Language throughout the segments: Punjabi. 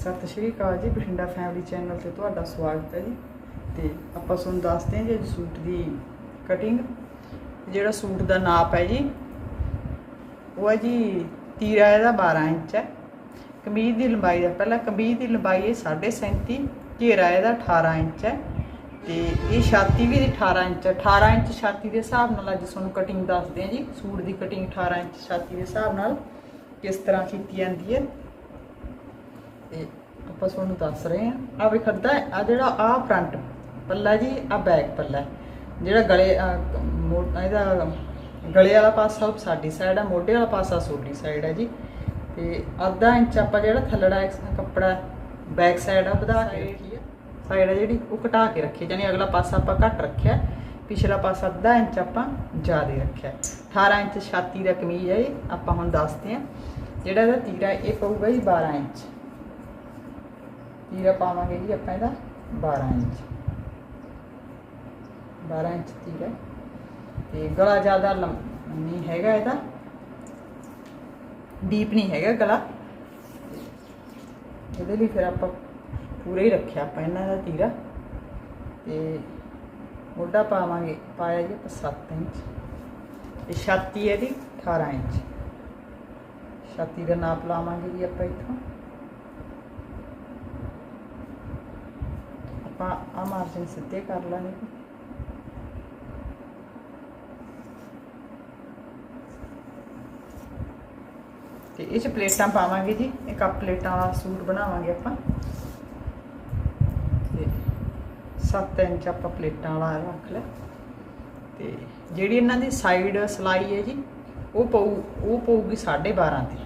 ਸਤਿ ਸ਼੍ਰੀ ਅਕਾਲ ਜੀ, ਬਠਿੰਡਾ ਫੈਮਿਲੀ ਚੈਨਲ ਤੇ ਤੁਹਾਡਾ ਸਵਾਗਤ ਹੈ ਜੀ। ਤੇ ਆਪਾਂ ਤੁਹਾਨੂੰ ਦੱਸਦੇ ਹਾਂ ਜੀ ਅੱਜ ਸੂਟ ਦੀ ਕਟਿੰਗ ਜਿਹੜਾ ਸੂਟ ਦਾ ਨਾਪ ਹੈ ਜੀ, ਉਹ ਹੈ ਜੀ ਤੀਰਾ ਇਹਦਾ 12 ਇੰਚ ਹੈ। ਕਮੀਜ਼ ਦੀ ਲੰਬਾਈ ਦਾ, ਪਹਿਲਾਂ ਕਮੀਜ਼ ਦੀ ਲੰਬਾਈ ਹੈ 37.5 ਘੇਰਾ ਇਹਦਾ 18 ਇੰਚ ਹੈ। ਤੇ ਇਹ ਛਾਤੀ ਵੀ ਇਹਦੀ 18 ਇੰਚ ਹੈ। 18 ਇੰਚ ਛਾਤੀ ਦੇ ਹਿਸਾਬ ਨਾਲ ਅੱਜ ਤੁਹਾਨੂੰ ਕਟਿੰਗ ਦੱਸਦੇ ਹਾਂ ਜੀ। ਸੂਟ ਦੀ ਕਟਿੰਗ 18 ਇੰਚ ਛਾਤੀ ਦੇ ਹਿਸਾਬ ਨਾਲ ਕਿਸ ਤਰ੍ਹਾਂ ਕੀਤੀ ਜਾਂਦੀ ਹੈ। ਤੇ ਆਪਾਂ ਤੁਹਾਨੂੰ ਦੱਸ ਰਹੇ ਹਾਂ। ਆ ਵੀ ਖੱਦਾ ਆ ਜਿਹੜਾ ਆ ਫਰੰਟ ਪੱਲਾ ਜੀ ਆ ਬੈਕ ਪੱਲਾ। ਜਿਹੜਾ ਗਲੇ ਇਹਦਾ ਗਲੇ ਵਾਲਾ ਪਾਸਾ ਉਹ ਸਾਡੀ ਸਾਈਡ ਹੈ ਮੋਢੇ ਵਾਲਾ ਪਾਸਾ ਸੋਡੀ ਸਾਈਡ ਹੈ ਜੀ। ਤੇ ਅੱਧਾ ਇੰਚ ਆਪਾਂ ਜਿਹੜਾ ਥੱਲੜਾ ਕੱਪੜਾ ਬੈਕ ਸਾਈਡ ਆ ਵਧਾ ਕੇ ਰੱਖੀ ਸਾਈਡ ਹੈ ਜਿਹੜੀ ਉਹ ਘਟਾ ਕੇ ਰੱਖੀ ਜਾਨੀ ਅਗਲਾ ਪਾਸਾ ਆਪਾਂ ਘੱਟ ਰੱਖਿਆ ਪਿਛਲਾ ਪਾਸਾ ਅੱਧਾ ਇੰਚ ਆਪਾਂ ਜ਼ਿਆਦਾ ਰੱਖਿਆ 18 ਇੰਚ ਛਾਤੀ ਦਾ ਕਮੀਜ਼ ਹੈ ਇਹ। ਆਪਾਂ ਹੁਣ ਦੱਸਦੇ ਹਾਂ। ਜਿਹੜਾ ਇਹਦਾ ਤੀਰਾ ਇਹ ਪਊਗਾ ਜੀ 12 ਇੰਚ। ਤੀਰਾ ਪਾਵਾਂਗੇ ਜੀ ਆਪਾਂ ਇਹਦਾ। 12 ਇੰਚ। 12 ਇੰਚ ਤੀਰਾ। ਤੇ ਗਲਾ ਜ਼ਿਆਦਾ ਲੰਮ ਨਹੀਂ ਹੈਗਾ ਇਹਦਾ। ਡੀਪ ਨਹੀਂ ਹੈਗਾ ਗਲਾ। ਇਹਦੇ ਲਈ ਫਿਰ ਆਪਾਂ ਪੂਰਾ ਹੀ ਰੱਖਿਆ ਆਪਾਂ ਇਹਨਾਂ ਦਾ ਤੀਰਾ। ਤੇ ਮੋਢਾ ਪਾਵਾਂਗੇ। ਪਾਇਆ ਜੀ ਆਪਾਂ 7 ਇੰਚ। ਤੇ ਛਾਤੀ ਇਹਦੀ 18 ਇੰਚ। ਛਾਤੀ ਦਾ ਨਾਪ ਲਾਵਾਂਗੇ ਜੀ ਆਪਾਂ ਇੱਥੋਂ। ਆਪਾਂ ਆ ਮਾਰਜਨ ਸਿੱਧੇ ਕਰ ਲਾਂਗੇ। ਤੇ ਇਹ ਚ ਪਲੇਟਾਂ ਪਾਵਾਂਗੇ ਜੀ ਇੱਕ ਕੱਪ ਪਲੇਟਾਂ ਵਾਲਾ ਸੂਟ ਬਣਾਵਾਂਗੇ ਆਪਾਂ। ਤੇ 7 ਇੰਚ ਆਪਾਂ ਪਲੇਟਾਂ ਵਾਲਾ ਰੱਖ ਲਿਆ। ਤੇ ਜਿਹੜੀ ਇਹਨਾਂ ਦੀ ਸਾਈਡ ਸਲਾਈ ਹੈ ਜੀ, ਉਹ ਪਊ, ਉਹ ਪਊਗੀ 12.5 ਤੇ।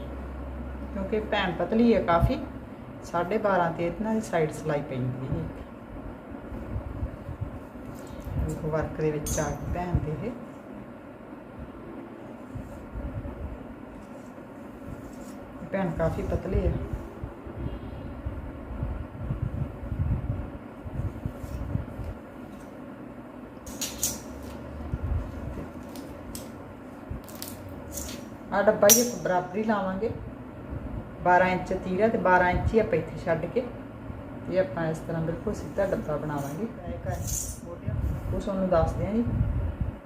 ਕਿਉਂਕਿ ਭੈਣ ਪਤਲੀ ਹੈ ਕਾਫੀ 12.5 ਤੇ ਇਹਨਾਂ ਦੀ ਸਾਈਡ ਸਲਾਈ ਪੈਂਦੀ ਹੈ। ਦੇਖੋ ਵਰਕ ਦੇ ਵਿੱਚ ਆ ਕੇ ਭੈਣ ਦੇ ਇਹ। ਭੈਣ ਕਾਫੀ ਪਤਲੇ ਆ। ਆ ਡੱਬਾ ਹੀ ਬਰਾਬਰੀ ਲਾਵਾਂਗੇ। 12 ਇੰਚ ਤੀਰਾ ਤੇ 12 ਇੰਚ ਹੀ ਆਪਾਂ ਇੱਥੇ ਛੱਡ ਕੇ। ਇਹ ਆਪਾਂ ਇਸ ਤਰ੍ਹਾਂ ਬਿਲਕੁਲ ਸਿੱਧਾ ਡੱਬਾ ਬਣਾਵਾਂਗੇ। ਉਹ ਤੁਹਾਨੂੰ ਦੱਸਦੇ ਆ ਜੀ।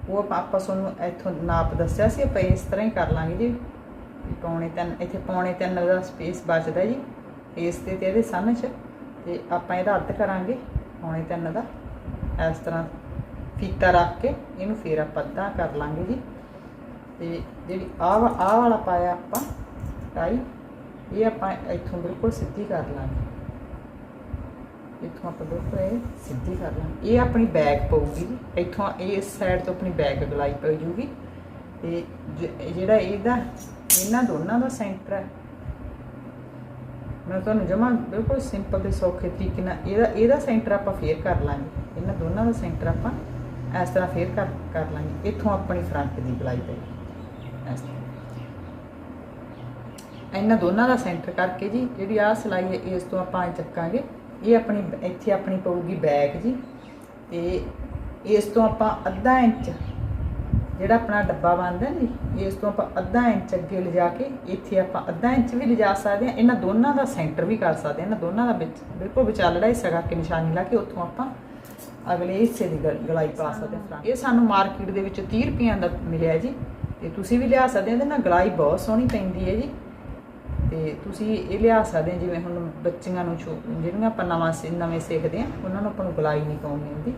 ਉਹ ਆਪਾਂ ਆਪਾਂ ਤੁਹਾਨੂੰ ਇੱਥੋਂ ਨਾਪ ਦੱਸਿਆ ਸੀ, ਆਪਾਂ ਇਸ ਤਰ੍ਹਾਂ ਹੀ ਕਰ ਲਾਂਗੇ ਜੀ। ਵੀ ਪੌਣੇ ਤਿੰਨ, ਇੱਥੇ ਪੌਣੇ ਤਿੰਨ ਦਾ ਸਪੇਸ ਬਚਦਾ ਜੀ, ਇਸ ਤੇ ਤੇ ਇਹਦੇ ਸਾਹਮਣੇ ਚ। ਤੇ ਆਪਾਂ ਇਹਦਾ ਅੱਧ ਕਰਾਂਗੇ, ਪੌਣੇ ਤਿੰਨ ਦਾ। ਇਸ ਤਰ੍ਹਾਂ ਫੀਤਾ ਰੱਖ ਕੇ ਇਹਨੂੰ ਫੇਰ ਆਪਾਂ ਅੱਧਾ ਕਰ ਲਾਂਗੇ ਜੀ। ਤੇ ਜਿਹੜੀ ਆਹ ਆਹ ਵਾਲਾ ਪਾਇਆ ਆਪਾਂ ਟਾਈ ਇਹ ਆਪਾਂ ਇੱਥੋਂ ਬਿਲਕੁਲ ਸਿੱਧੀ ਕਰ ਲਾਂਗੇ। ਇੱਥੋਂ ਆਪਾਂ ਬਿਲਕੁਲ ਇਹ ਸਿੱਧੀ ਕਰ ਲਾਂਗੇ। ਇਹ ਆਪਣੀ ਬੈਕ ਪਊਗੀ। ਜੀ ਇੱਥੋਂ ਇਸ ਸਾਈਡ ਤੋਂ ਆਪਣੀ ਬੈਕ ਗਲਾਈ ਪੈ ਜੂਗੀ। ਤੇ ਇਹ ਜਿਹੜਾ ਇਹਦਾ, ਇਹਨਾਂ ਦੋਨਾਂ ਦਾ ਸੈਂਟਰ ਹੈ। ਮੈਂ ਤੁਹਾਨੂੰ ਜਮਾ ਬਿਲਕੁਲ ਸਿੰਪਲ ਤੇ ਸੌਖੇ ਤਰੀਕੇ ਨਾਲ ਇਹਦਾ ਇਹਦਾ ਸੈਂਟਰ ਆਪਾਂ ਫੇਰ ਕਰ ਲਾਂਗੇ। ਇਹਨਾਂ ਦੋਨਾਂ ਦਾ ਸੈਂਟਰ ਆਪਾਂ ਇਸ ਤਰ੍ਹਾਂ ਫੇਰ ਕਰ ਕਰ ਲਾਂਗੇ। ਇੱਥੋਂ ਆਪਣੀ ਫਰੰਟ ਦੀ ਗਲਾਈ ਪਈ ਇਸ ਤਰ੍ਹਾਂ। ਇਹਨਾਂ ਦੋਨਾਂ ਦਾ ਸੈਂਟਰ ਕਰਕੇ ਜੀ, ਜਿਹੜੀ ਆਹ ਸਲਾਈ ਹੈ, ਇਸ ਤੋਂ ਆਪਾਂ ਚੱਕਾਂਗੇ। ਇਹ ਆਪਣੀ, ਇੱਥੇ ਆਪਣੀ ਪਊਗੀ ਬੈਕ ਜੀ। ਤੇ ਇਸ ਤੋਂ ਆਪਾਂ ਅੱਧਾ ਇੰਚ, ਜਿਹੜਾ ਆਪਣਾ ਡੱਬਾ ਬਣਦਾ ਜੀ, ਇਸ ਤੋਂ ਆਪਾਂ ਅੱਧਾ ਇੰਚ ਅੱਗੇ ਲਿਜਾ ਕੇ ਇੱਥੇ ਆਪਾਂ ਅੱਧਾ ਇੰਚ ਵੀ ਲਿਜਾ ਸਕਦੇ ਹਾਂ। ਇਹਨਾਂ ਦੋਨਾਂ ਦਾ ਸੈਂਟਰ ਵੀ ਕਰ ਸਕਦੇ ਹਾਂ। ਇਹਨਾਂ ਦੋਨਾਂ ਦਾ ਵਿੱਚ ਬਿਲਕੁਲ ਵਿਚਾਲੜਾ ਹਿੱਸਾ ਕਰਕੇ ਨਿਸ਼ਾਨੀ ਲਾ ਕੇ ਉੱਥੋਂ ਆਪਾਂ ਅਗਲੇ ਹਿੱਸੇ ਦੀ ਗਲ- ਗਲਾਈ ਪਾ ਸਕਦੇ ਹਾਂ ਇਹ ਸਾਨੂੰ ਮਾਰਕੀਟ ਦੇ ਵਿੱਚ 30 ਰੁਪਈਆਂ ਦਾ ਮਿਲਿਆ ਜੀ। ਤੇ ਤੁਸੀਂ ਵੀ ਲਿਆ ਸਕਦੇ ਹੋ। ਇਹਦੇ ਨਾਲ ਗਲਾਈ ਬਹੁਤ ਸੋਹਣੀ ਪੈਂਦੀ ਹੈ ਜੀ। ਤੇ ਤੁਸੀਂ ਇਹ ਲਿਆ ਸਕਦੇ ਜਿਵੇਂ ਹੁਣ ਬੱਚੀਆਂ ਨੂੰ ਜਿਹੜੀਆਂ ਆਪਾਂ ਨਵਾਂ ਸਿ- ਨਵੇਂ ਸਿੱਖਦੇ ਆ, ਉਹਨਾਂ ਨੂੰ ਆਪਾਂ ਨੂੰ ਗਲਾਈ ਨਹੀਂ ਪਾਉਣੀ ਹੁੰਦੀ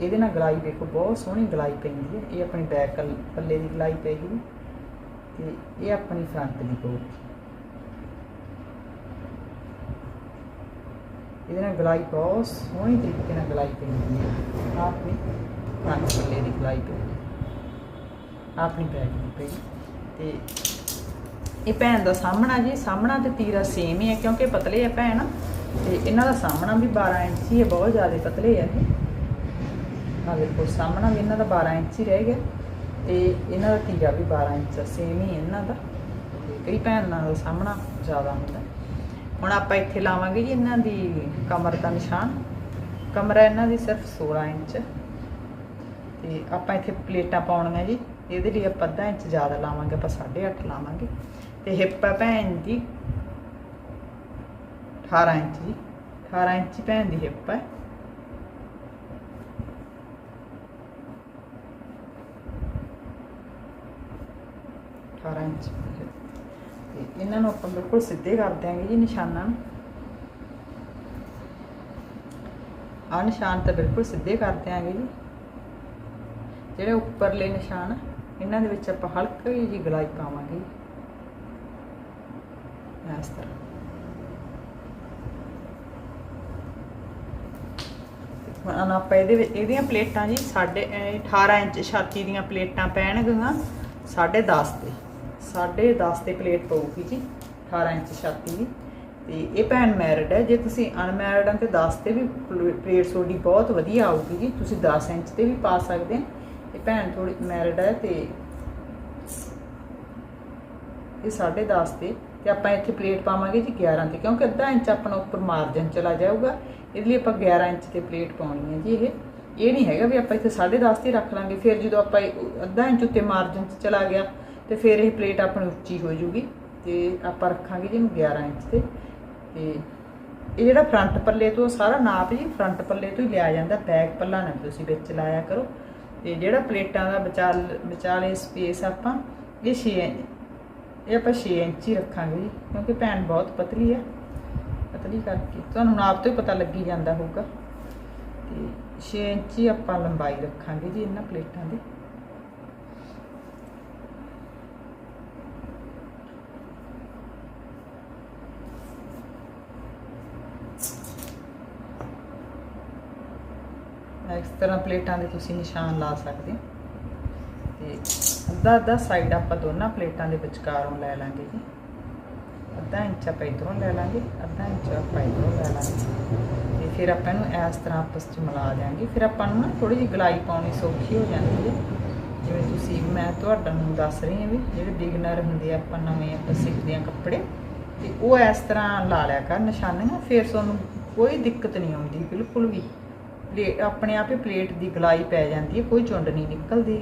ਇਹਦੇ ਨਾਲ ਗਲਾਈ ਵੇਖੋ ਬਹੁਤ ਸੋਹਣੀ ਗਲਾਈ ਪੈਂਦੀ ਹੈ। ਇਹ ਆਪਣੀ ਬੈਕ ਪੱਲੇ ਦੀ ਗਲਾਈ ਪੈਗੀ ਤੇ ਇਹ ਆਪਣੀ ਫਰੰਟ ਦੀ ਪਊਗੀ ਇਹਦੇ ਨਾਲ ਗਲਾਈ ਬਹੁਤ ਸੋਹਣੀ ਤਰੀਕੇ ਨਾਲ ਗਲਾਈ ਪੈਂਦੀ ਹੈ। ਆਪਣੀ ਫਰੰਟ ਪੱਲੇ ਦੀ ਗਲਾਈ ਪੈਂਦੀ ਆਹ ਆਪਣੀ ਬੈਕ ਦੀ ਪੈਗੀ ਤੇ ਇਹ ਭੈਣ ਦਾ ਸਾਹਮਣਾ ਜੀ, ਸਾਹਮਣਾ ਤੇ ਤੀਰਾ ਸੇਮ ਹੀ ਹੈ ਕਿਉਂਕਿ ਪਤਲੇ ਆ ਭੈਣ। ਤੇ ਇਹਨਾਂ ਦਾ ਸਾਹਮਣਾ ਵੀ 12 ਇੰਚ ਹੀ ਹੈ, ਬਹੁਤ ਜ਼ਿਆਦਾ ਪਤਲੇ ਆ ਇਹ। ਆ ਦੇਖੋ, ਸਾਹਮਣਾ ਵੀ ਇਹਨਾਂ ਦਾ 12 ਇੰਚ ਹੀ ਰਹਿ ਗਿਆ। ਤੇ ਇਹਨਾਂ ਦਾ ਤੀਰਾ ਵੀ 12 ਇੰਚ ਸੇਮ ਹੀ ਇਹਨਾਂ ਦਾ। ਕਈ ਭੈਣ ਨਾਲ ਦਾ ਸਾਹਮਣਾ ਜ਼ਿਆਦਾ ਹੁੰਦਾ ਹੁਣ ਆਪਾਂ ਇੱਥੇ ਲਾਵਾਂਗੇ ਜੀ ਇਹਨਾਂ ਦੀ ਕਮਰ ਦਾ ਨਿਸ਼ਾਨ। ਕਮਰਾ ਇਹਨਾਂ ਦੀ ਸਿਰਫ 16 ਇੰਚ। ਤੇ ਆਪਾਂ ਇੱਥੇ ਪਲੇਟਾਂ ਪਾਉਣੀਆਂ ਜੀ। ਇਹਦੇ ਲਈ ਆਪਾਂ ਅੱਧਾ ਇੰਚ ਜ਼ਿਆਦਾ ਲਾਵਾਂਗੇ, ਆਪਾਂ 8.5 ਲਾਵਾਂਗੇ। ਤੇ ਹਿੱਪ ਆ ਭੈਣ ਦੀ। 18 ਇੰਚ ਜੀ। 18 ਇੰਚ ਭੈਣ ਦੀ ਹਿੱਪ ਹੈ ਅਠਾਰਾਂ ਇੰਚ ਤੇ ਇਹਨਾਂ ਨੂੰ ਆਪਾਂ ਬਿਲਕੁਲ ਸਿੱਧੇ ਕਰ ਦਿਆਂਗੇ ਜੀ ਨਿਸ਼ਾਨਾਂ ਨੂੰ। ਆ ਨਿਸ਼ਾਨ ਤਾਂ ਬਿਲਕੁਲ ਸਿੱਧੇ ਕਰ ਦਿਆਂਗੇ ਜੀ। ਜਿਹੜੇ ਉੱਪਰਲੇ ਨਿਸ਼ਾਨ ਇਹਨਾਂ ਦੇ ਵਿੱਚ ਆਪਾਂ ਹਲਕੀ ਜਿਹੀ ਗਲਾਈ ਪਾਵਾਂਗੇ ਇਸ ਤਰ੍ਹਾਂ ਹੁਣ ਆਪਾਂ ਇਹਦੇ ਵਿੱਚ ਇਹਦੀਆਂ ਪਲੇਟਾਂ ਜੀ ਸਾਡੇ 18 ਇੰਚ ਛਾਤੀ ਦੀਆਂ ਪਲੇਟਾਂ ਪੈਣਗੀਆਂ 10.5 ਤੇ। 10.5 ਤੇ ਪਲੇਟ ਪਊਗੀ ਜੀ 18 ਇੰਚ ਛਾਤੀ ਦੀ। ਤੇ ਇਹ ਭੈਣ ਮੈਰਿਡ ਹੈ। ਜੇ ਤੁਸੀਂ ਅਨਮੈਰਿਡ ਹੋ ਤੇ 10 ਤੇ ਵੀ ਪਲੇਟ ਤੁਹਾਡੀ ਬਹੁਤ ਵਧੀਆ ਆਊਗੀ ਜੀ। ਤੁਸੀਂ 10 ਇੰਚ ਤੇ ਵੀ ਪਾ ਸਕਦੇ ਇਹ ਭੈਣ ਥੋੜੀ ਮੈਰਿਡ ਹੈ ਤੇ ਇਹ 10.5 ਤੇ ਤੇ ਆਪਾਂ ਇੱਥੇ ਪਲੇਟ ਪਾਵਾਂਗੇ ਜੀ 11 ਤੇ, ਕਿਉਂਕਿ ਅੱਧਾ ਇੰਚ ਆਪਣਾ ਉੱਪਰ ਮਾਰਜਨ ਚਲਾ ਜਾਊਗਾ। ਇਹਦੇ ਲਈ ਆਪਾਂ 11 ਇੰਚ ਤੇ ਪਲੇਟ ਪਾਉਣੀ ਹੈ ਜੀ ਇਹ। ਇਹ ਨਹੀਂ ਹੈਗਾ ਵੀ ਆਪਾਂ ਇੱਥੇ 10.5 ਤੇ ਰੱਖ ਲਾਂਗੇ, ਫਿਰ ਜਦੋਂ ਆਪਾਂ ਇਹ ਅੱਧਾ ਇੰਚ ਉੱਤੇ ਮਾਰਜਨ ਚ ਚਲਾ ਗਿਆ, ਤੇ ਫਿਰ ਇਹ ਪਲੇਟ ਆਪਣੀ ਉੱਚੀ ਹੋ ਜੂਗੀ, ਤੇ ਆਪਾਂ ਰੱਖਾਂਗੇ ਜੀ ਇਹਨੂੰ 11 ਇੰਚ ਤੇ। ਤੇ ਇਹ ਜਿਹੜਾ ਫਰੰਟ ਪੱਲੇ ਤੋਂ ਸਾਰਾ ਨਾਪ ਜੀ ਫਰੰਟ ਪੱਲੇ ਤੋਂ ਹੀ ਲਿਆ ਜਾਂਦਾ ਬੈਕ ਪੱਲਾ ਨਾ ਤੁਸੀਂ ਵਿੱਚ ਲਾਇਆ ਕਰੋ। ਤੇ ਜਿਹੜਾ ਪਲੇਟਾਂ ਦਾ ਵਿਚਾਲ, ਵਿਚਾਲੇ ਸਪੇਸ ਆਪਾਂ, ਇਹ 6 ਇੰਚ ਇਹ ਆਪਾਂ 6 ਇੰਚ ਹੀ ਰੱਖਾਂਗੇ ਜੀ, ਕਿਉਂਕਿ ਭੈਣ ਬਹੁਤ ਪਤਲੀ ਹੈ। ਪਤਲੀ ਕਰਕੇ। ਤੁਹਾਨੂੰ ਆਪ ਤੋਂ ਹੀ ਪਤਾ ਲੱਗੀ ਜਾਂਦਾ ਹੋਊਗਾ ਤੇ 6 ਇੰਚ ਹੀ ਆਪਾਂ ਲੰਬਾਈ ਰੱਖਾਂਗੇ ਜੀ ਇਹਨਾਂ ਪਲੇਟਾਂ ਦੀ। ਇਸ ਤਰ੍ਹਾਂ ਪਲੇਟਾਂ ਦੇ ਤੁਸੀਂ ਨਿਸ਼ਾਨ ਲਾ ਸਕਦੇ ਹੋ। ਤੇ ਅੱਧਾ ਅੱਧਾ ਸਾਈਡ ਆਪਾਂ ਦੋਨਾਂ ਪਲੇਟਾਂ ਦੇ ਵਿਚਕਾਰੋਂ ਲੈ ਲਾਂਗੇ ਜੀ। ਅੱਧਾ ਇੰਚ ਆਪਾਂ ਇੱਧਰੋਂ ਲੈ ਲਾਂਗੇ, ਅੱਧਾ ਇੰਚ ਆਪਾਂ ਇੱਧਰੋਂ ਲੈ ਲਾਂਗੇ। ਤੇ ਫਿਰ ਆਪਾਂ ਇਹਨੂੰ ਇਸ ਤਰ੍ਹਾਂ ਆਪਸ ਵਿੱਚ ਮਿਲਾ ਦਿਆਂਗੇ। ਫਿਰ ਆਪਾਂ ਨੂੰ ਨਾ ਥੋੜੀ ਜਿਹੀ ਗਲਾਈ ਪਾਉਣੀ ਸੌਖੀ ਹੋ ਜਾਂਦੀ ਹੈ। ਜਿਵੇਂ ਤੁਸੀਂ, ਮੈਂ ਤੁਹਾਡਾ ਨੂੰ ਦੱਸ ਰਹੀ ਹਾਂ ਵੀ ਜਿਹੜੇ ਬਿਗਨਰ ਹੁੰਦੇ ਆ, ਆਪਾਂ ਨਵੇਂ ਆਪਾਂ ਸਿੱਖਦੇ ਆ ਕੱਪੜੇ, ਤੇ ਉਹ ਇਸ ਤਰ੍ਹਾਂ ਲਾ ਲਿਆ ਕਰ ਨਿਸ਼ਾਨੀਆਂ, ਫਿਰ ਤੁਹਾਨੂੰ ਕੋਈ ਦਿੱਕਤ ਨਹੀਂ ਆਉਂਦੀ, ਬਿਲਕੁਲ ਵੀ। ਪਲੇਟ ਆਪਣੇ ਆਪ ਹੀ ਪਲੇਟ ਦੀ ਗਲਾਈ ਪੈ ਜਾਂਦੀ ਹੈ, ਕੋਈ ਚੁੰਡ ਨਹੀਂ ਨਿਕਲਦੀ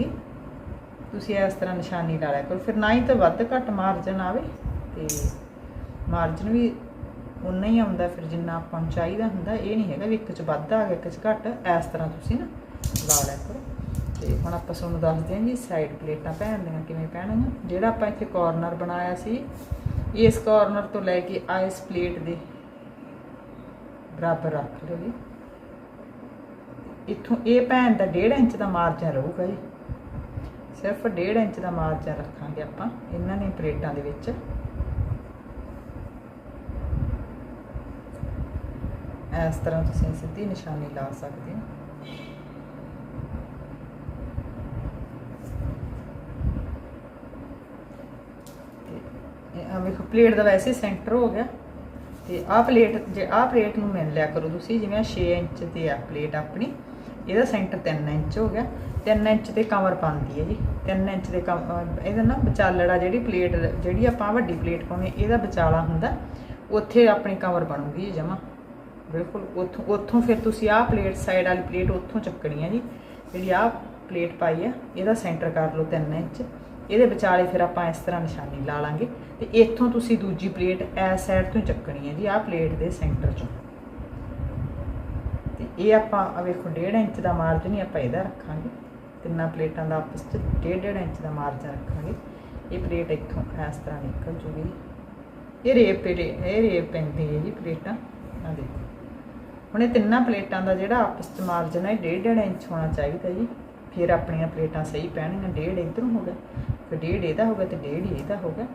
ਤੁਸੀਂ ਇਸ ਤਰ੍ਹਾਂ ਨਿਸ਼ਾਨੀ ਲਾ ਲਿਆ ਕਰੋ। ਫਿਰ ਨਾ ਹੀ ਤਾਂ ਵੱਧ ਘੱਟ ਮਾਰਜਨ ਆਵੇ ਤੇ ਮਾਰਜਨ ਵੀ ਉਨਾ ਹੀ ਆਉਂਦਾ, ਫਿਰ ਜਿੰਨਾ ਆਪਾਂ ਨੂੰ ਚਾਹੀਦਾ ਹੁੰਦਾ, ਇਹ ਨਹੀਂ ਹੈਗਾ ਵੀ ਇੱਕ ਚ ਵੱਧ ਆ ਗਿਆ, ਇੱਕ ਚ ਘੱਟ, ਇਸ ਤਰ੍ਹਾਂ ਤੁਸੀਂ ਨਾ ਲਾ ਲਿਆ ਕਰੋ। ਤੇ ਹੁਣ ਆਪਾਂ ਤੁਹਾਨੂੰ ਦੱਸਦੇ ਹਾਂ ਜੀ ਸਾਈਡ ਪਲੇਟਾਂ ਪਹਿਨਦੀਆਂ ਕਿਵੇਂ ਪਹਿਨਣੀਆਂ ਜਿਹੜਾ ਆਪਾਂ ਇੱਥੇ ਕਾਰਨਰ ਬਣਾਇਆ ਸੀ, ਇਸ ਕਾਰਨਰ ਤੋਂ ਲੈ ਕੇ ਆ ਇਸ ਪਲੇਟ ਦੇ ਬਰਾਬਰ ਰੱਖ ਲਓ ਜੀ। ਇੱਥੋਂ ਇਹ ਭੈਣ ਦਾ 1.5 ਇੰਚ ਦਾ ਮਾਰਜਨ ਰਹੂਗਾ ਜੀ। ਸਿਰਫ 1.5 ਇੰਚ ਦਾ ਮਾਰਜਨ ਰੱਖਾਂਗੇ ਆਪਾਂ, ਇਹਨਾਂ ਨੇ ਪਲੇਟਾਂ ਦੇ ਵਿੱਚ। ਇਸ ਤਰ੍ਹਾਂ ਤੁਸੀਂ ਸਿੱਧੀ ਨਿਸ਼ਾਨੀ ਲਾ ਸਕਦੇ ਹੋ। ਇਹ ਆ ਵੇਖੋ, ਪਲੇਟ ਦਾ ਵੈਸੇ ਸੈਂਟਰ ਹੋ ਗਿਆ। ਤੇ ਆਹ ਪਲੇਟ, ਜੇ ਆਹ ਪਲੇਟ ਨੂੰ ਮਿਲ ਲਿਆ ਕਰੋ ਤੁਸੀਂ, ਜਿਵੇਂ 6 ਇੰਚ ਤੇ ਆ ਪਲੇਟ ਆਪਣੀ, ਇਹਦਾ ਸੈਂਟਰ 3 ਇੰਚ ਹੋ ਗਿਆ। 3 ਇੰਚ ਤੇ ਕਮਰ ਪਾਉਂਦੀ ਹੈ ਜੀ। 3 ਇੰਚ ਦੇ ਕਮ ਇਹਦਾ ਨਾ ਵਿਚਾਲੜਾ ਜਿਹੜੀ ਪਲੇਟ, ਜਿਹੜੀ ਆਪਾਂ ਵੱਡੀ ਪਲੇਟ ਪਾਉਣੀ ਇਹਦਾ ਵਿਚਾਲਾ ਹੁੰਦਾ ਉੱਥੇ ਆਪਣੀ ਕਮਰ ਬਣੂਗੀ ਜਮਾ। ਬਿਲਕੁਲ, ਉੱਥੋਂ ਉੱਥੋਂ ਫਿਰ ਤੁਸੀਂ ਆਹ ਪਲੇਟ ਸਾਈਡ ਵਾਲੀ ਪਲੇਟ ਉੱਥੋਂ ਚੱਕਣੀ ਹੈ ਜੀ। ਜਿਹੜੀ ਆਹ ਪਲੇਟ ਪਾਈ ਆ ਇਹਦਾ ਸੈਂਟਰ ਕਰ ਲਓ 3 ਇੰਚ। ਇਹਦੇ ਵਿਚਾਲੇ ਫਿਰ ਆਪਾਂ ਇਸ ਤਰ੍ਹਾਂ ਨਿਸ਼ਾਨੀ ਲਾ ਲਾਂਗੇ। ਤੇ ਇੱਥੋਂ ਤੁਸੀਂ ਦੂਜੀ ਪਲੇਟ ਇਸ ਸਾਈਡ ਤੋਂ ਚੱਕਣੀ ਹੈ ਜੀ, ਆਹ ਪਲੇਟ ਦੇ ਸੈਂਟਰ ਚੋਂ। ਤੇ ਇਹ ਆਪਾਂ ਵੇਖੋ 1.5 ਇੰਚ ਦਾ ਮਾਰਜਨ ਹੀ ਆਪਾਂ ਇਹਦਾ ਰੱਖਾਂਗੇ। ਤਿੰਨਾਂ ਪਲੇਟਾਂ ਦਾ ਆਪਸ ਚ 1.5 ਇੰਚ ਦਾ ਮਾਰਜਨ ਰੱਖਾਂਗੇ। ਇਹ ਪਲੇਟ ਇੱਥੋਂ ਇਸ ਤਰ੍ਹਾਂ ਨਿਕਲ ਜੂਗੀ। ਇਹ ਰੇਪ ਤੇ ਇਹ ਰੇਪ ਪੈਂਦੀ ਹੈ ਜੀ ਪਲੇਟਾਂ। ਆ ਦੇਖੋ। ਹੁਣ ਇਹ ਤਿੰਨਾਂ ਪਲੇਟਾਂ ਦਾ ਜਿਹੜਾ ਆਪਸ ਚ ਮਾਰਜਨ ਹੈ 1.5 ਇੰਚ ਹੋਣਾ ਚਾਹੀਦਾ ਜੀ। ਫਿਰ ਆਪਣੀਆਂ ਪਲੇਟਾਂ ਸਹੀ ਪੈਣਗੀਆਂ। 1.5 ਇੱਧਰੋਂ ਹੋ ਗਿਆ। ਫਿਰ 1.5 ਇਹਦਾ ਹੋ ਗਿਆ ਤੇ 1.5 ਇਹਦਾ ਹੋ ਗਿਆ।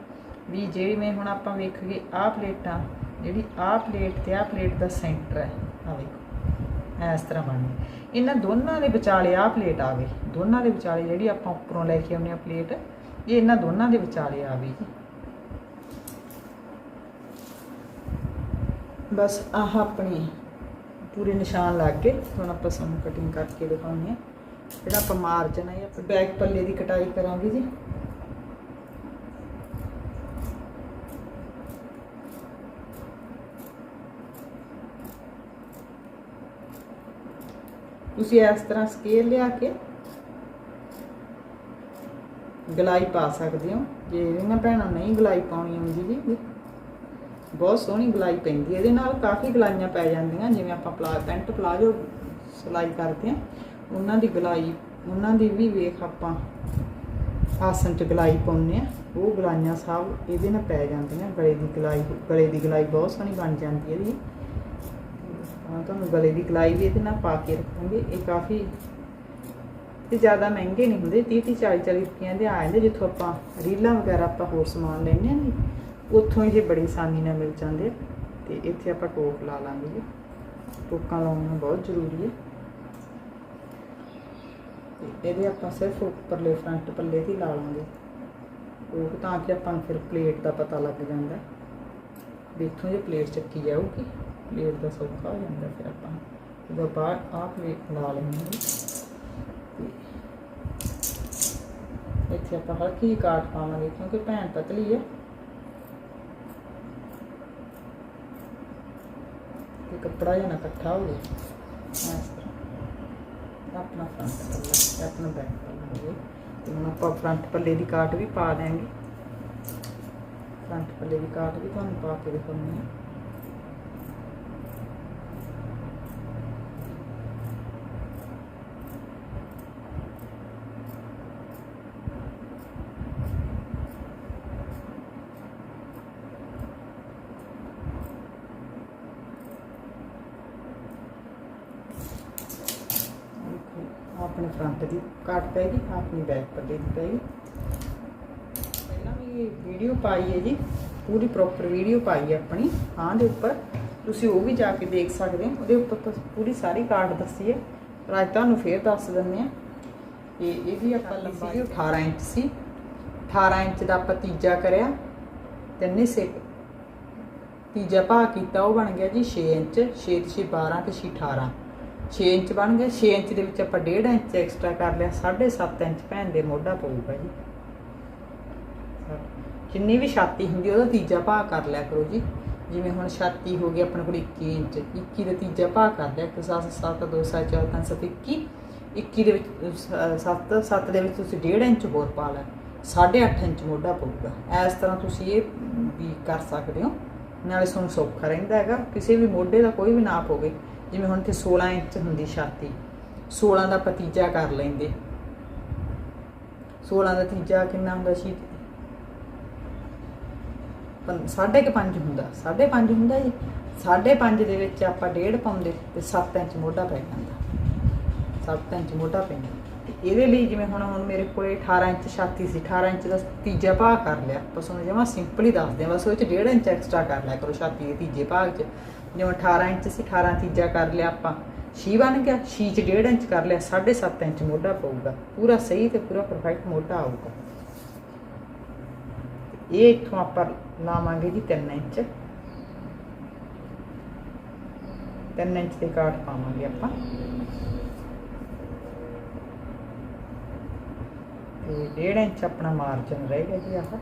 ਵੀ ਜਿਵੇਂ ਹੁਣ ਆਪਾਂ ਵੇਖੀਏ, ਆਹ ਪਲੇਟਾਂ, ਜਿਹੜੀ ਆਹ ਪਲੇਟ ਤੇ ਆਹ ਪਲੇਟ ਦਾ ਸੈਂਟਰ ਹੈ। ਆ ਵੇਖੋ ਇਸ ਤਰ੍ਹਾਂ ਬਣਨੀ। ਇਹਨਾਂ ਦੋਨਾਂ ਦੇ ਵਿਚਾਲੇ ਆਹ ਪਲੇਟ ਆਵੇ। ਦੋਨਾਂ ਦੇ ਵਿਚਾਲੇ ਜਿਹੜੀ ਆਪਾਂ ਉੱਪਰੋਂ ਲੈ ਕੇ ਆਉਂਦੇ ਆ ਪਲੇਟ ਇਹ ਇਹਨਾਂ ਦੋਨਾਂ ਦੇ ਵਿਚਾਲੇ ਆਵੇ। ਜੀ ਬਸ ਆਹ ਆਪਣੇ ਪੂਰੇ ਨਿਸ਼ਾਨ ਲੱਗ ਗਏ। ਹੁਣ ਆਪਾਂ ਸਾਨੂੰ ਕਟਿੰਗ ਕਰਕੇ ਦਿਖਾਉਂਦੇ ਆ ਜਿਹੜਾ ਆਪਾਂ ਮਾਰਜਨ ਹੈ ਆਪਾਂ ਬੈਕ ਪੱਲੇ ਦੀ ਕਟਾਈ ਕਰਾਂਗੇ ਜੀ। ਤੁਸੀਂ ਇਸ ਤਰ੍ਹਾਂ ਸਕੇਲ ਲਿਆ ਕੇ ਗਲਾਈ ਪਾ ਸਕਦੇ ਹੋ। ਜੇ ਇਹਨਾਂ ਭੈਣਾਂ ਨਹੀਂ ਗਲਾਈ ਪਾਉਣੀ ਆਉਂਦੀ ਜੀ ਬਹੁਤ ਸੋਹਣੀ ਗਲਾਈ ਪੈਂਦੀ ਇਹਦੇ ਨਾਲ ਕਾਫੀ ਗਲਾਈਆਂ ਪੈ ਜਾਂਦੀਆਂ, ਜਿਵੇਂ ਆਪਾਂ ਪਲਾ, ਪੈਂਟ ਪਲਾਜੋ ਸਿਲਾਈ ਕਰਦੇ ਆ ਉਹਨਾਂ ਦੀ ਗਲਾਈ, ਉਹਨਾਂ ਦੀ ਵੀ ਵੇਖ ਆਪਾਂ ਆਸਨ ਚ ਗਲਾਈ ਪਾਉਂਦੇ ਆ ਉਹ ਗਲਾਈਆਂ ਸਭ ਇਹਦੇ ਨਾਲ ਪੈ ਜਾਂਦੀਆਂ, ਗਲੇ ਦੀ ਗਲਾਈ, ਗਲੇ ਦੀ ਗਲਾਈ ਬਹੁਤ ਸੋਹਣੀ ਬਣ ਜਾਂਦੀ ਹੈ ਇਹਦੀ ਤੁਹਾਨੂੰ ਗਲੇ ਦੀ ਗਲਾਈ ਵੀ ਇਹਦੇ ਨਾਲ ਪਾ ਕੇ ਰੱਖਾਂਗੇ। ਇਹ ਕਾਫੀ ਤੇ ਜ਼ਿਆਦਾ ਮਹਿੰਗੇ ਨਹੀਂ ਹੁੰਦੇ 30 30 40 40 ਰੁਪਈਆਂ ਦੇ ਆ ਜਾਂਦੇ, ਜਿੱਥੋਂ ਆਪਾਂ ਰੀਲਾਂ ਵਗੈਰਾ ਆਪਾਂ ਹੋਰ ਸਮਾਨ ਲੈਣੇ ਆ ਨੀ ਉੱਥੋਂ ਇਹ ਬੜੀ ਆਸਾਨੀ ਨਾਲ ਮਿਲ ਜਾਂਦੇ ਆ। ਤੇ ਇੱਥੇ ਆਪਾਂ ਟੋਕ ਲਾ ਲਾਂਗੇ ਜੀ। ਟੋਕਾਂ ਲਾਉਣਾ ਬਹੁਤ ਜ਼ਰੂਰੀ ਹੈ। ਇਹਦੇ ਆਪਾਂ ਸਿਰਫ ਉੱਪਰਲੇ ਫਰੰਟ ਪੱਲੇ ਤੇ ਹੀ ਲਾ ਲਾਂਗੇ। ਉਹ ਤਾਂ ਕਿ ਆਪਾਂ ਨੂੰ ਫਿਰ ਪਲੇਟ ਦਾ ਪਤਾ ਲੱਗ ਜਾਂਦਾ। ਦੇਖੋ ਜੇ ਪਲੇਟ ਚੱਕੀ ਜਾਊਗੀ। ਪਲੇਟ ਦਾ ਸੌਖਾ ਹੋ ਜਾਂਦਾ ਫਿਰ ਆਪਾਂ। ਉਹਦਾ ਬਾਹਰ ਆਹ ਪਲੇਟ ਲਾ ਲੈਂਦੇ ਹਾਂ। ਤੇ ਇੱਥੇ ਆਪਾਂ ਹਲਕੀ ਕਾਟ ਪਾਵਾਂਗੇ, ਕਿਉਂਕਿ ਭੈਣ ਪਤਲੀ ਹੈ। ਤੇ ਕੱਪੜਾ ਜਿਹਾ ਇਕੱਠਾ ਹੋ ਜਾਏ ਇਸ ਤਰ੍ਹਾਂ। ਆਪਣਾ ਫਰੰਟ ਪੱਲਾ ਆਪਣਾ ਬੈਕ ਪੱਲਾ ਹੋ ਗਿਆ ਤੇ ਹੁਣ ਆਪਾਂ ਫਰੰਟ ਪੱਲੇ ਦੀ ਕਾਟ ਵੀ ਪਾ ਦਿਆਂਗੇ। ਫਰੰਟ ਪੱਲੇ ਦੀ ਕਾਟ ਵੀ ਤੁਹਾਨੂੰ ਪਾ ਕੇ ਦਿਖਾਉਂਦੀ ਹਾਂ। ਫਰੰਟ ਦੀ ਕਾਟ ਪੈਗੀ ਆਪਣੀ ਬੈਕ ਪੱਲੇ ਦੀ ਪੈਗੀ ਪਹਿਲਾਂ ਵੀ ਵੀਡੀਓ ਪਾਈ ਹੈ ਜੀ ਪੂਰੀ ਪ੍ਰੋਪਰ ਵੀਡੀਓ ਪਾਈ ਹੈ ਆਪਣੀ ਹਾਂ ਦੇ ਉੱਪਰ। ਤੁਸੀਂ ਉਹ ਵੀ ਜਾ ਕੇ ਦੇਖ ਸਕਦੇ ਹੋ ਉਹਦੇ ਉੱਪਰ ਪੂਰੀ ਸਾਰੀ ਕਾਟ ਦੱਸੀ ਹੈ। ਪਰ ਅੱਜ ਤੁਹਾਨੂੰ ਫੇਰ ਦੱਸ ਦਿੰਦੇ ਆ ਇਹ ਇਹਦੀ ਆਪਾਂ ਲੰਬਾਈ 18 ਇੰਚ ਸੀ। 18 ਇੰਚ ਦਾ ਆਪਾਂ ਤੀਜਾ ਕਰਿਆ। ਤਿੰਨ ਹਿੱਸੇ ਤੀਜਾ ਭਾਗ ਕੀਤਾ ਉਹ ਬਣ ਗਿਆ ਜੀ 6 ਇੰਚ 6 ਤੇ 6 12 ਤੇ 6 18 6 ਇੰਚ ਬਣ ਗਿਆ 6 ਇੰਚ ਦੇ ਵਿੱਚ ਆਪਾਂ 1.5 ਇੰਚ ਐਕਸਟਰਾ ਕਰ ਲਿਆ। 7.5 ਇੰਚ ਭੈਣ ਦੇ ਮੋਢਾ ਪਊਗਾ ਜੀ। ਜਿੰਨੀ ਵੀ ਛਾਤੀ ਹੁੰਦੀ ਉਹਦਾ ਤੀਜਾ ਭਾਗ ਕਰ ਲਿਆ ਕਰੋ ਜੀ। ਜਿਵੇਂ ਹੁਣ ਛਾਤੀ ਹੋ ਗਈ ਆਪਣੇ ਕੋਲ 21 ਇੰਚ 21 ਦਾ ਤੀਜਾ ਭਾਗ ਕਰ ਲਿਆ। 1 7 7 2 7 4 5 7 21 21 ਦੇ ਵਿੱਚ 7 7 ਦੇ ਵਿੱਚ ਤੁਸੀਂ 1.5 ਇੰਚ ਹੋਰ ਪਾ ਲੈ 8.5 ਇੰਚ ਮੋਢਾ ਪਊਗਾ। ਇਸ ਤਰ੍ਹਾਂ ਤੁਸੀਂ ਇਹ ਵੀ ਕਰ ਸਕਦੇ ਹੋ। ਨਾਲੇ ਤੁਹਾਨੂੰ ਸੌਖਾ ਰਹਿੰਦਾ ਹੈਗਾ, ਕਿਸੇ ਵੀ ਮੋਢੇ ਦਾ ਕੋਈ ਵੀ ਨਾਪ ਹੋਵੇ, ਜਿਵੇਂ ਹੁਣ ਤੇ 16 ਇੰਚ ਹੁੰਦੀ ਛਾਤੀ 16 ਦਾ ਪਤੀਜਾ ਕਰ ਲੈਂਦੇ। 16 ਦਾ ਤੀਜਾ ਕਿੰਨਾ ਹੁੰਦਾ ਸੀ? ਪੰ- ਸਾਢੇ ਕੁ ਪੰਜ ਹੁੰਦਾ, ਸਾਢੇ ਪੰਜ ਹੁੰਦਾ ਜੀ। ਸਾਢੇ ਪੰਜ ਦੇ ਵਿੱਚ ਆਪਾਂ ਡੇਢ ਪਾਉਂਦੇ ਤੇ 7 ਇੰਚ ਮੋਢਾ ਪੈ ਜਾਂਦਾ। 7 ਇੰਚ ਮੋਢਾ ਪੈਂਦਾ ਤੇ ਇਹਦੇ ਲਈ ਜਿਵੇਂ ਹੁਣ ਹੁਣ ਮੇਰੇ ਕੋਲੇ 18 ਇੰਚ ਛਾਤੀ ਸੀ 18 ਇੰਚ ਦਾ ਤੀਜਾ ਭਾਗ ਕਰ ਲਿਆ। ਬਸ ਉਹਨੂੰ ਜਮਾ ਸਿੰਪਲ ਹੀ ਦੱਸਦੇ ਬਸ ਉਹ ਚ ਡੇਢ ਇੰਚ ਐਕਸਟਰਾ ਕਰ ਲਿਆ ਕਰੋ ਛਾਤੀ ਦੇ ਤੀਜੇ ਭਾਗ 'ਚ। ਜਿਵੇਂ 18 ਇੰਚ ਸੀ 18 ਤੀਜਾ ਕਰ ਲਿਆ ਆਪਾਂ। ਛੀ ਬਣ ਗਿਆ, ਛੀ ਚ ਡੇਢ ਇੰਚ ਕਰ ਲਿਆ 7.5 ਇੰਚ ਮੋਢਾ ਪਊਗਾ। ਪੂਰਾ ਸਹੀ ਤੇ ਪੂਰਾ ਪਰਫੈਕਟ ਮੋਢਾ ਆਊਗਾ। ਇਹ ਇੱਥੋਂ ਆਪਾਂ ਲਾਵਾਂਗੇ ਜੀ 3 ਇੰਚ। 3 ਇੰਚ ਦੇ ਕਾਟ ਪਾਵਾਂਗੇ ਆਪਾਂ। ਤੇ ਡੇਢ ਇੰਚ ਆਪਣਾ ਮਾਰਜਨ ਰਹੇਗਾ ਜੀ ਆਹ।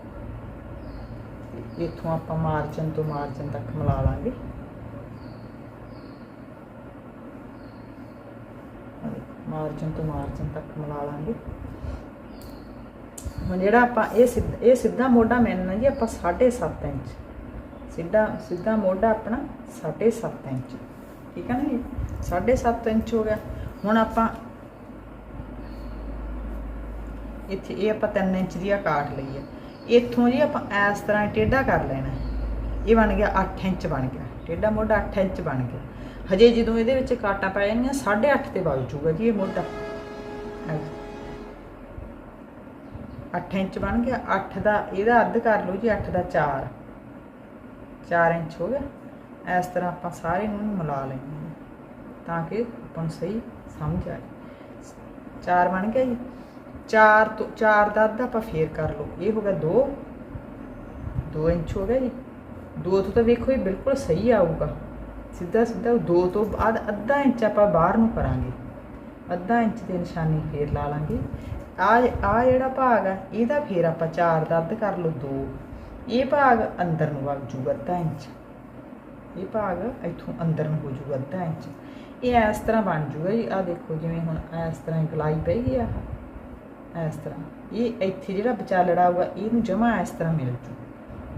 ਤੇ ਇੱਥੋਂ ਆਪਾਂ ਮਾਰਜਨ ਤੋਂ ਮਾਰਜਨ ਤੱਕ ਮਿਲਾ ਲਾਂਗੇ। ਮਾਰਜਨ ਤੋਂ ਮਾਰਜਨ ਤੱਕ ਮਿਲਾ ਲਾਂਗੇ। ਹੁਣ ਜਿਹੜਾ ਆਪਾਂ ਇਹ ਸਿੱਧਾ ਇਹ ਸਿੱਧਾ ਮੋਢਾ ਮਿਲਣਾ ਜੀ ਆਪਾਂ 7.5 ਇੰਚ। ਸਿੱਧਾ ਸਿੱਧਾ ਮੋਢਾ ਆਪਣਾ 7.5 ਇੰਚ। ਠੀਕ ਹੈ ਨਾ ਜੀ? 7.5 ਇੰਚ ਹੋ ਗਿਆ। ਹੁਣ ਆਪਾਂ ਇੱਥੇ ਇਹ ਆਪਾਂ 3 ਇੰਚ ਦੀ ਆ ਕਾਟ ਲਈ ਹੈ ਇੱਥੋਂ ਜੀ ਆਪਾਂ ਇਸ ਤਰ੍ਹਾਂ ਟੇਢਾ ਕਰ ਲੈਣਾ। ਇਹ ਬਣ ਗਿਆ 8 ਇੰਚ ਬਣ ਗਿਆ। ਟੇਢਾ ਮੋਢਾ 8 ਇੰਚ ਬਣ ਗਿਆ। ਹਜੇ ਜਦੋਂ ਇਹਦੇ ਵਿੱਚ ਕਾਟਾਂ ਪੈ ਜਾਣਗੀਆਂ 8.5 ਤੇ ਵਗ ਜੂਗਾ ਜੀ ਇਹ ਮੋਢਾ। 8 ਇੰਚ ਬਣ ਗਿਆ। 8 ਦਾ, ਇਹਦਾ ਅੱਧ ਕਰ ਲਓ ਜੀ 8 ਦਾ 4 4 ਇੰਚ ਹੋ ਗਿਆ। ਇਸ ਤਰ੍ਹਾਂ ਆਪਾਂ ਸਾਰੇ ਨੂੰ ਮਿਲਾ ਲੈਂਦੇ ਹਾਂ। ਤਾਂ ਕਿ ਆਪਾਂ ਨੂੰ ਸਹੀ ਸਮਝ ਆਏ। 4 ਬਣ ਗਿਆ ਜੀ। 4 ਤੋਂ 4 ਦਾ ਅੱਧ ਆਪਾਂ ਫੇਰ ਕਰ ਲਓ। ਇਹ ਹੋ ਗਿਆ 2 2 ਇੰਚ ਹੋ ਗਿਆ ਜੀ। 2 ਤੋਂ ਤਾਂ ਵੇਖੋ ਇਹ ਬਿਲਕੁਲ ਸਹੀ ਆਊਗਾ। ਸਿੱਧਾ ਸਿੱਧਾ 2 ਤੋਂ ਬਾਅਦ ਅੱਧਾ ਇੰਚ ਆਪਾਂ ਬਾਹਰ ਨੂੰ ਕਰਾਂਗੇ। ਅੱਧਾ ਇੰਚ ਦੀ ਨਿਸ਼ਾਨੀ ਫੇਰ ਲਾ ਲਾਂਗੇ। ਆ ਆ ਜਿਹੜਾ ਭਾਗ ਆ, ਇਹਦਾ ਫੇਰ ਆਪਾਂ 4 ਦਾ ਅੱਧ ਕਰ ਲਓ 2 ਇਹ ਭਾਗ ਅੰਦਰ ਨੂੰ ਵਗ ਜੂਗਾ ਅੱਧਾ ਇੰਚ। ਇਹ ਭਾਗ ਇੱਥੋਂ ਅੰਦਰ ਨੂੰ ਹੋ ਜੂਗਾ ਅੱਧਾ ਇੰਚ। ਇਹ ਇਸ ਤਰ੍ਹਾਂ ਬਣ ਜੂਗਾ ਜੀ। ਆ ਦੇਖੋ ਜਿਵੇਂ ਹੁਣ ਇਸ ਤਰ੍ਹਾਂ ਗਲਾਈ ਪਈ ਗਈ ਆ। ਇਸ ਤਰ੍ਹਾਂ। ਇਹ ਇੱਥੇ ਜਿਹੜਾ ਵਿਚਾਲੜਾ ਹੋਊਗਾ, ਇਹਨੂੰ ਜਮਾ ਇਸ ਤਰ੍ਹਾਂ ਮਿਲ ਜੂ।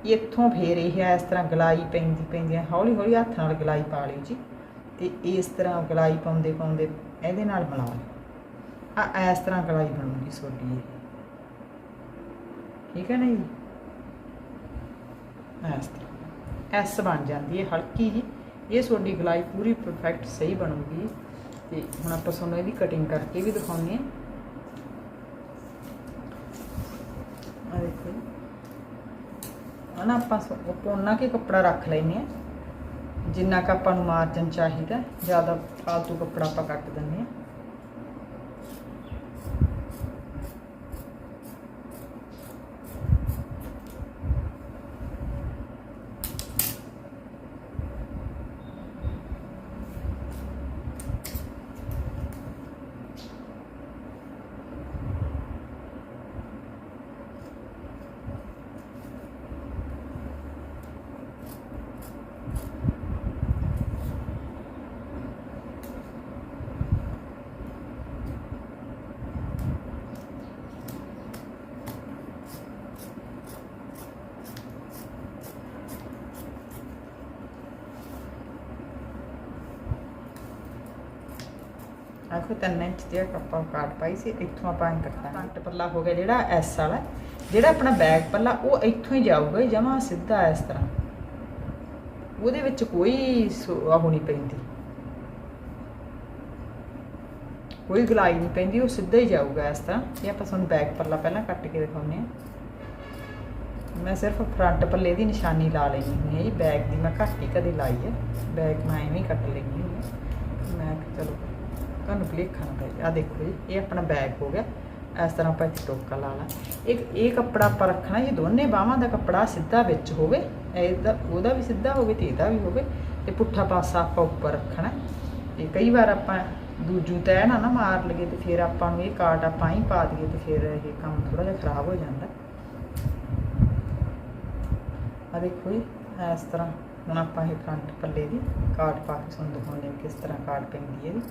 ਇੱਥੋਂ ਫੇਰ ਇਹ ਇਸ ਤਰ੍ਹਾਂ ਗਲਾਈ ਪੈਂਦੀ ਪੈਂਦੀ ਹੌਲੀ ਹੌਲੀ ਹੱਥ ਨਾਲ ਗਲਾਈ ਪਾ ਲਈ ਜੀ। ਤੇ ਇਸ ਤਰ੍ਹਾਂ ਗਲਾਈ ਪਾਉਂਦੇ ਪਾਉਂਦੇ ਇਹਦੇ ਨਾਲ ਬਣਾ ਲਿਓ ਆ ਇਸ ਤਰ੍ਹਾਂ ਗਲਾਈ ਬਣੂਗੀ ਸੋਡੀ ਇਹ। ਠੀਕ ਹੈ ਨਾ ਜੀ? ਇਸ ਤਰ੍ਹਾਂ। ਐਸ ਬਣ ਜਾਂਦੀ ਹੈ ਹਲਕੀ ਜੀ। ਇਹ ਤੁਹਾਡੀ ਗਲਾਈ ਪੂਰੀ ਪਰਫੈਕਟ ਸਹੀ ਬਣੂਗੀ। ਤੇ ਹੁਣ ਆਪਾਂ ਤੁਹਾਨੂੰ ਇਹਦੀ ਕਟਿੰਗ ਕਰਕੇ ਵੀ ਦਿਖਾਉਂਦੇ ਹਾਂ ਆ ਦੇਖੋ ਆ ਨਾ ਆਪਾਂ ਉਹਨਾਂ ਕੇ ਕੱਪੜਾ ਰੱਖ ਲੈਨੇ ਆ ਜਿੰਨਾ ਕ ਆਪਾਂ ਨੂੰ ਮਾਰਜਨ ਚਾਹੀਦਾ, ਜ਼ਿਆਦਾ ਫਾਲਤੂ ਕੱਪੜਾ ਆਪਾਂ ਕੱਟ ਦਿੰਨੇ ਆ ਆਖੋ ਤਿੰਨ ਇੰਚ ਤੇ ਆਪਾਂ ਕਾਟ ਪਾਈ ਸੀ ਇੱਥੋਂ ਆਪਾਂ ਐਂ ਕੱਟਾਂਗੇ ਫਰੰਟ ਪੱਲਾ ਹੋ ਗਿਆ ਜਿਹੜਾ ਐਸ ਵਾਲਾ ਜਿਹੜਾ ਆਪਣਾ ਬੈਕ ਪੱਲਾ ਉਹ ਇੱਥੋਂ ਹੀ ਜਾਊਗਾ ਜਮਾ ਸਿੱਧਾ ਇਸ ਤਰ੍ਹਾਂ। ਉਹਦੇ ਵਿੱਚ ਕੋਈ ਉਹ ਨਹੀਂ ਪੈਂਦੀ। ਕੋਈ ਗਲਾਈ ਨਹੀਂ ਪੈਂਦੀ ਉਹ ਸਿੱਧਾ ਹੀ ਜਾਊਗਾ ਇਸ ਤਰ੍ਹਾਂ। ਇਹ ਆਪਾਂ ਤੁਹਾਨੂੰ ਬੈਕ ਪੱਲਾ ਪਹਿਲਾਂ ਕੱਟ ਕੇ ਦਿਖਾਉਂਦੇ ਆ ਮੈਂ ਸਿਰਫ ਫਰੰਟ ਪੱਲੇ ਦੀ ਨਿਸ਼ਾਨੀ ਲਾ ਲੈਣੀ ਹੁੰਦੀ ਹੈ ਜੀ ਬੈਕ ਦੀ ਮੈਂ ਘੱਟ ਹੀ ਕਦੇ ਲਾਈ ਹੈ। ਬੈਕ ਮੈਂ ਐਵੇਂ ਹੀ ਕੱਟ ਲੈਣੀ ਹੁੰਦੀ ਹੈ। ਮੈਂ ਚਲੋ ਤੁਹਾਨੂੰ ਭਲੇਖਾ ਨਾ ਪੈ ਆ ਦੇਖੋ ਜੀ, ਇਹ ਆਪਣਾ ਬੈਗ ਹੋ ਗਿਆ। ਇਸ ਤਰ੍ਹਾਂ ਆਪਾਂ ਇੱਥੇ ਟੋਕਾ ਲਾ ਲਾ। ਇੱਕ ਇਹ ਕੱਪੜਾ ਆਪਾਂ ਰੱਖਣਾ ਇਹ ਦੋਨੇ ਬਾਹਾਂ ਦਾ ਕੱਪੜਾ ਸਿੱਧਾ ਵਿੱਚ ਹੋਵੇ, ਇਹਦਾ, ਉਹਦਾ ਵੀ ਸਿੱਧਾ ਹੋਵੇ ਤੇ ਇਹਦਾ ਵੀ ਹੋਵੇ। ਤੇ ਪੁੱਠਾ ਪਾਸਾ ਆਪਾਂ ਉੱਪਰ ਰੱਖਣਾ। ਤੇ ਕਈ ਵਾਰ ਆਪਾਂ ਦੂਜੂ ਤੈ ਨਾ ਨਾ ਮਾਰ ਲਈਏ ਤੇ ਫਿਰ ਆਪਾਂ ਨੂੰ ਇਹ ਕਾਟ ਆਪਾਂ ਹੀ ਪਾ ਦਈਏ ਤੇ ਫਿਰ ਇਹ ਕੰਮ ਥੋੜਾ ਜਿਹਾ ਖਰਾਬ ਹੋ ਜਾਂਦਾ। ਆ ਦੇਖੋ ਜੀ, ਇਸ ਤਰ੍ਹਾਂ। ਹੁਣ ਆਪਾਂ ਇਹ ਫਰੰਟ ਪੱਲੇ ਦੀ ਕਾਟ ਪਾ ਕੇ ਤੁਹਾਨੂੰ ਦਿਖਾਉਂਦੇ ਹਾਂ ਕਿਸ ਤਰ੍ਹਾਂ ਕਾਟ ਪੈਂਦੀ ਹੈ ਇਹਦੀ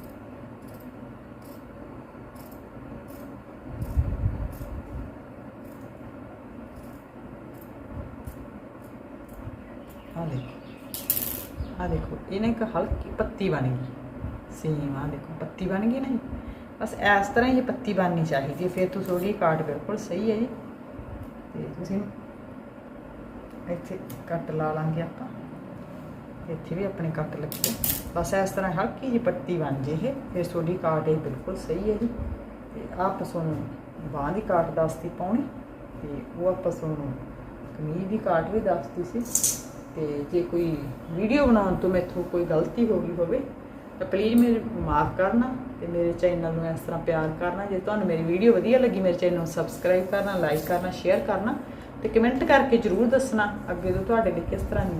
ਆ ਦੇਖੋ। ਆ ਦੇਖੋ ਨਾ ਇੱਕ ਹਲਕੀ ਪੱਤੀ ਬਣ ਗਈ। ਸੇਮ ਆ ਦੇਖੋ, ਪੱਤੀ ਬਣ ਗਈ ਨਾ ਜੀ। ਬਸ ਇਸ ਤਰ੍ਹਾਂ ਹੀ ਇਹ ਪੱਤੀ ਬਣਨੀ ਚਾਹੀਦੀ ਫਿਰ ਤੋਂ ਥੋੜੀ ਕਾਟ ਬਿਲਕੁਲ ਸਹੀ ਹੈ ਜੀ। ਤੇ ਤੁਸੀਂ ਇੱਥੇ ਕੱਟ ਲਾ ਲਾਂਗੇ ਆਪਾਂ। ਇੱਥੇ ਵੀ ਆਪਣੇ ਕੱਟ ਲੱਗੇ। ਬਸ ਇਸ ਤਰ੍ਹਾਂ ਹਲਕੀ ਜਿਹੀ ਪੱਤੀ ਬਣ ਜੇ ਇਹ। ਫਿਰ ਤੁਹਾਡੀ ਕਾਟ ਇਹ ਬਿਲਕੁਲ ਸਹੀ ਹੈ ਜੀ। ਤੇ ਆਪ ਤੁਹਾਨੂੰ ਬਾਂਹ ਦੀ ਕਾਟ ਦੱਸਤੀ ਪਾਉਣੀ। ਤੇ ਉਹ ਆਪਾਂ ਤੁਹਾਨੂੰ ਕਮੀਜ਼ ਦੀ ਕਾਟ ਵੀ ਦੱਸਤੀ ਸੀ। ਤੇ ਜੇ ਕੋਈ ਵੀਡੀਓ ਬਣਾਉਣ ਤੋਂ ਮੈਥੋਂ ਕੋਈ ਗਲਤੀ ਹੋ ਗਈ ਹੋਵੇ, ਤਾਂ ਪਲੀਜ਼ ਮੇਰੇ ਮਾਫ ਕਰਨਾ ਤੇ ਮੇਰੇ ਚੈਨਲ ਨੂੰ ਇਸ ਤਰ੍ਹਾਂ ਪਿਆਰ ਕਰਨਾ। ਜੇ ਤੁਹਾਨੂੰ ਮੇਰੀ ਵੀਡੀਓ ਵਧੀਆ ਲੱਗੀ, ਮੇਰੇ ਚੈਨਲ ਨੂੰ ਸਬਸਕ੍ਰਾਈਬ ਕਰਨਾ ਲਾਈਕ ਕਰਨਾ ਸ਼ੇਅਰ ਕਰਨਾ ਤੇ ਕਮੈਂਟ ਕਰਕੇ ਜਰੂਰ ਦੱਸਣਾ ਅੱਗੇ ਤੋਂ ਤੁਹਾਡੇ ਲਈ ਕਿਸ ਤਰ੍ਹਾਂ ਦੀ